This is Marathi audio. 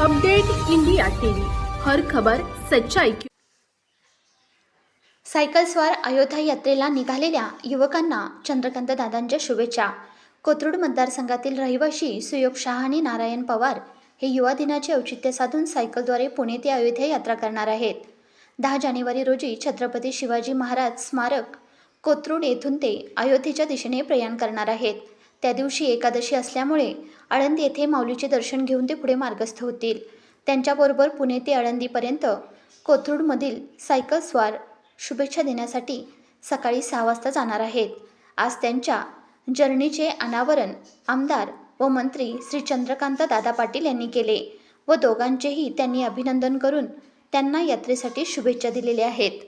Update India TV. हर खबर सच्चाई की सायकलस्वार अयोध्या यात्रेला निघालेल्या युवकांना चंद्रकांत दादांच्या शुभेच्छा. कोथरूड मतदारसंघातील रहिवाशी सुयोग शहा आणि नारायण पवार हे युवा दिनाचे औचित्य साधून सायकलद्वारे पुणे ते अयोध्या यात्रा करणार आहेत. दहा जानेवारी रोजी छत्रपती शिवाजी महाराज स्मारक कोथरूड येथून ते अयोध्येच्या दिशेने प्रयाण करणार आहेत. त्या दिवशी एकादशी असल्यामुळे आळंदी येथे माऊलीचे दर्शन घेऊन ते पुढे मार्गस्थ होतील. त्यांच्याबरोबर पुणे ते आळंदीपर्यंत कोथरूडमधील सायकल स्वार शुभेच्छा देण्यासाठी सकाळी सहा वाजता जाणार आहेत. आज त्यांच्या जर्नीचे अनावरण आमदार व मंत्री श्री चंद्रकांत दादा पाटील यांनी केले व दोघांचेही त्यांनी अभिनंदन करून त्यांना यात्रेसाठी शुभेच्छा दिलेल्या आहेत.